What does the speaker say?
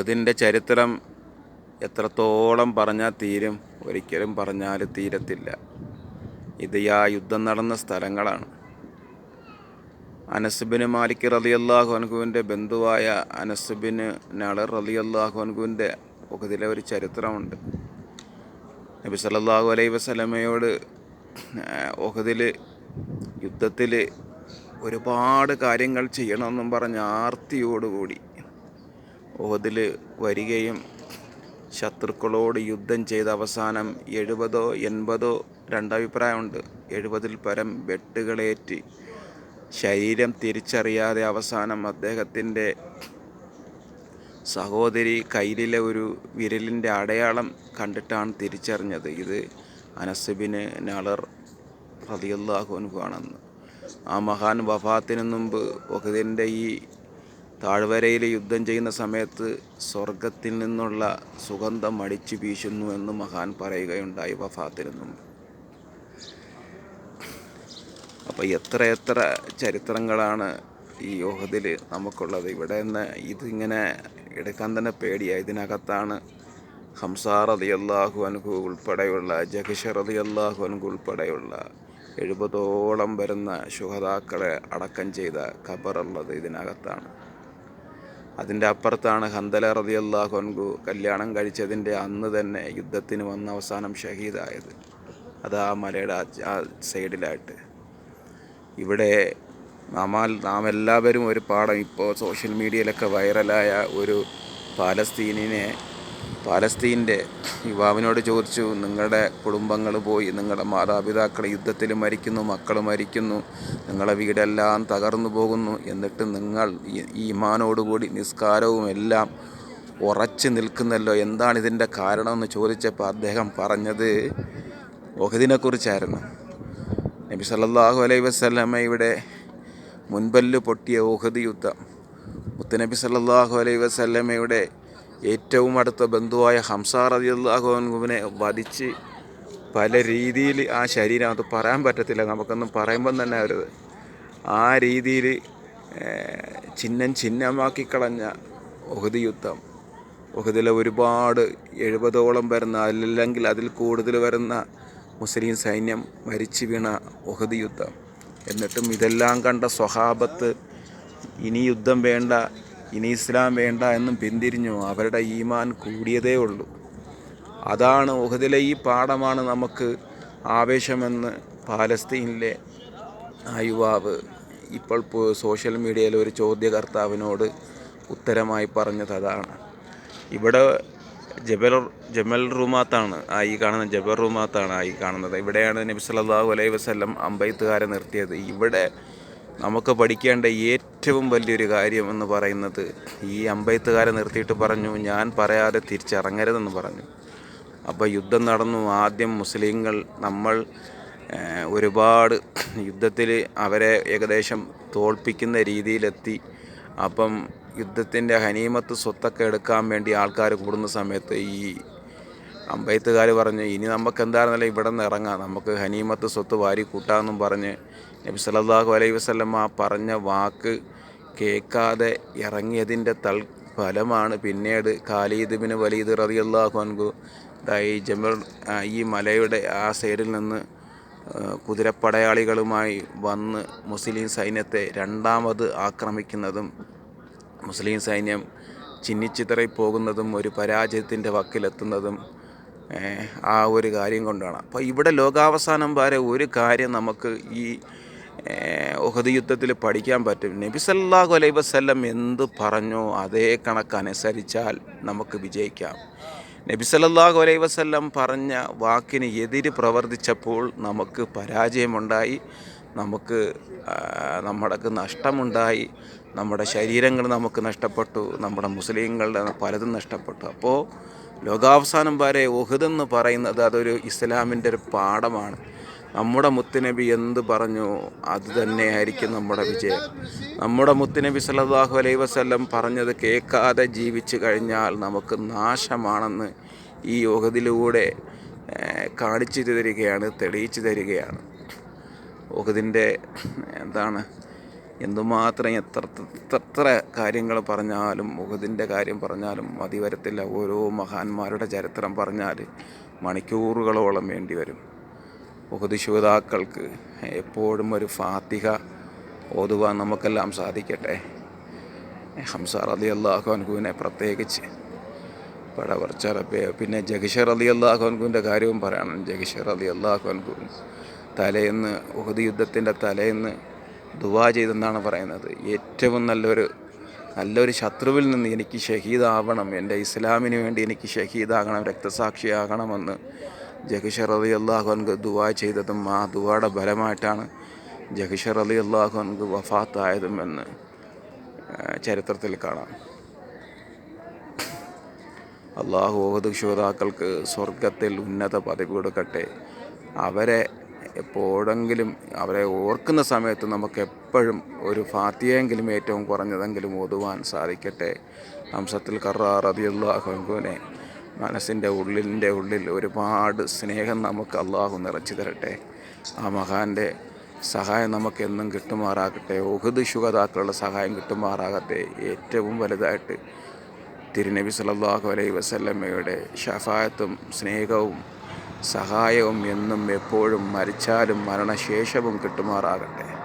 ഇതിന്റെ ചരിത്രം എത്രത്തോളം പറഞ്ഞാൽ തീരും ഒരിക്കലും പറഞ്ഞാൽ തീരത്തില്ല. ഇത് ആ യുദ്ധം നടന്ന സ്ഥലങ്ങളാണ്. അനസുബിന് മാലിക് റലിയല്ലാഹു അൻഹുവിന്റെ ബന്ധുവായ അനസുബിന് നളർ റലിയല്ലാഹു അൻഹുവിന്റെ ഇതിലെ ഒരു ചരിത്രമുണ്ട്. നബി സല്ലല്ലാഹു അലൈ വസലമയോട് ഒഹദിൽ യുദ്ധത്തിൽ ഒരുപാട് കാര്യങ്ങൾ ചെയ്യണമെന്നും പറഞ്ഞ് ആർത്തിയോടുകൂടി ഓതിൽ വരികയും ശത്രുക്കളോട് യുദ്ധം ചെയ്ത അവസാനം എഴുപതോ എൺപതോ രണ്ടഭിപ്രായമുണ്ട്. എഴുപതിൽ പരം വെട്ടുകളേറ്റ്. ശരീരം തിരിച്ചറിയാതെ അവസാനം അദ്ദേഹത്തിന്റെ സഹോദരി കയ്യിലെ ഒരു വിരലിന്റെ അടയാളം കണ്ടിട്ടാണ് തിരിച്ചറിഞ്ഞത്. ഇത് അനസബിന് നളർ റതിയല്ലാഹു അനുഭവാണെന്ന് ആ മഹാൻ വഫാത്തിന് മുമ്പ് ഒഹദിന്റെ ഈ താഴ്വരയിൽ യുദ്ധം ചെയ്യുന്ന സമയത്ത് സ്വർഗത്തിൽ നിന്നുള്ള സുഗന്ധം അടിച്ചു വീശുന്നു എന്ന് മഹാൻ പറയുകയുണ്ടായി വഫാത്തിന് മുമ്പ് അപ്പോൾ എത്ര എത്ര ചരിത്രങ്ങളാണ് ഈ യോഹത്തിൽ നമുക്കുള്ളത്. ഇവിടെ നിന്ന് ഇതിങ്ങനെ എടുക്കാൻ തന്നെ പേടിയായി ഇതിനകത്താണ് ഹംസാർ അതി അള്ളാഹു അനുഹു ഉൾപ്പെടെയുള്ള ജഗഷർ അതി അള്ളാഹു അനുഹു ഉൾപ്പെടെയുള്ള എഴുപതോളം വരുന്ന ശുഹതാക്കളെ അടക്കം ചെയ്ത ഖബറുള്ളത് ഇതിനകത്താണ്. അതിന്റെ അപ്പുറത്താണ് ഹന്തല റതി അൻഗു കല്യാണം കഴിച്ചതിന്റെ അന്ന് തന്നെ യുദ്ധത്തിന് വന്ന അവസാനം ഷഹീദായത്. അത് ആ മലയുടെ ആ സൈഡിലായിട്ട്. ഇവിടെ നാമാൽ നാം എല്ലാവരും ഒരു പാഠം ഇപ്പോൾ സോഷ്യൽ മീഡിയയിലൊക്കെ വൈറലായ ഒരു പാലസ്തീനിനെ പാലസ്തീന്റെ യുവാവിനോട് ചോദിച്ചു നിങ്ങളുടെ കുടുംബങ്ങൾ പോയി നിങ്ങളുടെ മാതാപിതാക്കൾ യുദ്ധത്തിൽ മരിക്കുന്നു മക്കൾ മരിക്കുന്നു നിങ്ങളുടെ വീടെല്ലാം തകർന്നു പോകുന്നു. എന്നിട്ട് നിങ്ങൾ ഈ ഈമാനോടുകൂടി നിസ്കാരവും എല്ലാം ഉറച്ചു നിൽക്കുന്നല്ലോ. എന്താണ് ഇതിന്റെ കാരണമെന്ന് ചോദിച്ചപ്പോൾ അദ്ദേഹം പറഞ്ഞത് ഒഹദിനെക്കുറിച്ചായിരുന്നു നബി സല്ലല്ലാഹു അലൈഹി വസല്ലമയുടെ മുൻപല്ല് പൊട്ടിയ ഓഹദ് യുദ്ധം. മുത്തനബി സല്ലാഹു അലൈ വസല്ലമയുടെ ഏറ്റവും അടുത്ത ബന്ധുവായ ഹംസാർ അള്ളാഹുവിനെ വധിച്ച് പല രീതിയിൽ ആ ശരീരം അത് പറയാൻ പറ്റത്തില്ല. നമുക്കൊന്നും പറയുമ്പം തന്നെ ഒരു ആ രീതിയിൽ ചിഹ്നം ചിഹ്നമാക്കി കളഞ്ഞ ഒഹദ് യുദ്ധം. ഒഹദിലെ ഒരുപാട് എഴുപതോളം വരുന്ന അല്ലെങ്കിൽ അതിൽ കൂടുതൽ വരുന്ന മുസ്ലിം സൈന്യം മരിച്ചു വീണ ഒഹദ് യുദ്ധം. എന്നിട്ടും ഇതെല്ലാം കണ്ട സ്വഹാബത്ത് ഇനി യുദ്ധം വേണ്ട ഇനി ഇസ്ലാം വേണ്ട എന്നും പിന്തിരിഞ്ഞു അവരുടെ ഈമാൻ കൂടിയതേ ഉള്ളൂ. അതാണ് ഉഹദിലെ ഈ പാഠമാണ് നമുക്ക് ആവേശമെന്ന് പാലസ്തീനിലെ ആ യുവാവ് ഇപ്പോൾ സോഷ്യൽ മീഡിയയിൽ ഒരു ചോദ്യകർത്താവിനോട് ഉത്തരമായി പറഞ്ഞത് അതാണ്. ഇവിടെ ജബൽ ജമൽ റുമാത്താണ് ആ ഈ കാണുന്ന ജബൽ റുമാത്താണ് ആ ഈ കാണുന്നത്. ഇവിടെയാണ് നബി സല്ലല്ലാഹു അലൈഹി വസല്ലം അമ്പയത്തുകാരെ നിർത്തിയത്. ഇവിടെ നമുക്ക് പഠിക്കേണ്ട ഏറ്റവും വലിയൊരു കാര്യം എന്ന് പറയുന്നത് ഈ അമ്പയത്തുകാരെ നിർത്തിയിട്ട് പറഞ്ഞു ഞാൻ പറയാതെ തിരിച്ചിറങ്ങരുതെന്ന് പറഞ്ഞു. അപ്പോൾ യുദ്ധം നടന്നു. ആദ്യം മുസ്ലിങ്ങൾ നമ്മൾ ഒരുപാട് യുദ്ധത്തിൽ അവരെ ഏകദേശം തോൽപ്പിക്കുന്ന രീതിയിലെത്തി. അപ്പം യുദ്ധത്തിന്റെ ഹനീമത്ത് സ്വത്തൊക്കെ എടുക്കാൻ വേണ്ടി ആൾക്കാർ കൂടുന്ന സമയത്ത് ഈ അമ്പയത്തുകാർ പറഞ്ഞ് ഇനി നമുക്ക് എന്താണെന്നല്ല ഇവിടെ നിന്ന് ഇറങ്ങാം. നമുക്ക് ഹനീമത്ത് സ്വത്ത് വാരി കൂട്ടാമെന്നും പറഞ്ഞ് നബി സല്ലല്ലാഹു അലൈഹി വസല്ലം ആ പറഞ്ഞ വാക്ക് കേൾക്കാതെ ഇറങ്ങിയതിന്റെ തൽ ഫലമാണ് പിന്നീട് ഖാലിദ് വലീദ് റളിയല്ലാഹു അൻഹു ഈ ജമൽ ഈ മലയുടെ ആ സൈഡിൽ നിന്ന് കുതിരപ്പടയാളികളുമായി വന്ന് മുസ്ലിം സൈന്യത്തെ രണ്ടാമത് ആക്രമിക്കുന്നതും മുസ്ലിം സൈന്യം ചിന്നിച്ചിതറി പോകുന്നതും ഒരു പരാജയത്തിന്റെ വക്കിലെത്തുന്നതും ആ ഒരു കാര്യം കൊണ്ടാണ്. അപ്പോൾ ഇവിടെ ലോകാവസാനം വരെ ഒരു കാര്യം നമുക്ക് ഈ ഉഹദ് യുദ്ധത്തിൽ പഠിക്കാൻ പറ്റും. നബി സല്ലാഹു അലൈ വസ്ല്ലം എന്ത് പറഞ്ഞോ അതേ കണക്കനുസരിച്ചാൽ നമുക്ക് വിജയിക്കാം. നബി സല്ലാഹു അലൈ വസ്ല്ലം പറഞ്ഞ വാക്കിന് എതിര് പ്രവർത്തിച്ചപ്പോൾ നമുക്ക് പരാജയമുണ്ടായി. നമുക്ക് നമ്മൾക്ക് നഷ്ടമുണ്ടായി. നമ്മുടെ ശരീരങ്ങൾ നമുക്ക് നഷ്ടപ്പെട്ടു. നമ്മുടെ മുസ്ലിങ്ങളുടെ പലതും നഷ്ടപ്പെട്ടു. അപ്പോൾ ലോകാവസാനം വരെ ഉഹദെന്ന് പറയുന്നത് അതൊരു ഇസ്ലാമിന്റെ ഒരു പാഠമാണ്. നമ്മുടെ മുത്തുനബി എന്ത് പറഞ്ഞു അത് തന്നെയായിരിക്കും നമ്മുടെ വിജയം. നമ്മുടെ മുത്തുനബി സല്ലാഹു അലൈഹി വസല്ലം പറഞ്ഞത് കേൾക്കാതെ ജീവിച്ചു കഴിഞ്ഞാൽ നമുക്ക് നാശമാണെന്ന് ഈ യോഗത്തിലൂടെ കാണിച്ചു തരികയാണ് തെളിയിച്ചു തരികയാണ്. ഉഹദിന്റെ എന്താണ് എന്തുമാത്രം എത്ര എത്ര കാര്യങ്ങൾ പറഞ്ഞാലും മുഖത്തിന്റെ കാര്യം പറഞ്ഞാലും മതി വരത്തില്ല. ഓരോ മഹാന്മാരുടെ ചരിത്രം പറഞ്ഞാൽ മണിക്കൂറുകളോളം വേണ്ടി വരും. ഉഹദ് ശ്രോതാക്കൾക്ക് എപ്പോഴും ഒരു ഫാത്തിഹ ഓതുവാൻ നമുക്കെല്ലാം സാധിക്കട്ടെ. ഹംസാർ അലി അള്ളാഹു അൻഹുവിനെ പ്രത്യേകിച്ച് പടവർച്ചറപ്പെ പിന്നെ ജഗിഷർ അലി അള്ളാഹു അൻഹുവിന്റെ കാര്യവും പറയണം. ജഗിഷർ അലി അള്ളാഹു അൻഹു തലേന്ന് ഉഹദ് യുദ്ധത്തിന്റെ തലേന്ന് ദുവാ ചെയ്തെന്നാണ് പറയുന്നത്. ഏറ്റവും നല്ലൊരു നല്ലൊരു ശത്രുവിൽ നിന്ന് എനിക്ക് ഷഹീദാവണം എന്റെ ഇസ്ലാമിന് വേണ്ടി എനിക്ക് ഷഹീദാകണം രക്തസാക്ഷിയാകണമെന്ന് ജഹിഷർ അലി അള്ളാഹു അൻക്ക് ദുവാ ചെയ്തതും ആ ദുവയുടെ ഫലമായിട്ടാണ് ജഹിഷർ അലി അള്ളാഹു അൻക്ക് വഫാത്തായതും എന്ന് ചരിത്രത്തിൽ കാണാം. അള്ളാഹു ഓഹദ് ശ്രോതാക്കൾക്ക് സ്വർഗത്തിൽ ഉന്നത പദവി കൊടുക്കട്ടെ. അവരെ എപ്പോഴെങ്കിലും അവരെ ഓർക്കുന്ന സമയത്ത് നമുക്ക് എപ്പോഴും ഒരു ഫാത്തിയെങ്കിലും ഏറ്റവും കുറഞ്ഞതെങ്കിലും ഓതുവാൻ സാധിക്കട്ടെ. ഹംസത്തിൽ കറാർ അള്ളാഹുവിനെ മനസ്സിന്റെ ഉള്ളിന്റെ ഉള്ളിൽ ഒരുപാട് സ്നേഹം നമുക്ക് അള്ളാഹു നിറച്ചു തരട്ടെ. ആ മഹാന്റെ സഹായം നമുക്ക് എന്നും കിട്ടുമാറാകട്ടെ. ഒഹുദ് ശുഗതാക്കളുടെ സഹായം കിട്ടുമാറാകട്ടെ. ഏറ്റവും വലുതായിട്ട് തിരുനബി സല്ലല്ലാഹു അലൈ വസല്ലമ്മയുടെ ഷഫായത്തും സ്നേഹവും സഹായവും എന്നും എപ്പോഴും മരിച്ചാലും മരണശേഷവും കിട്ടുമാറാകട്ടെ.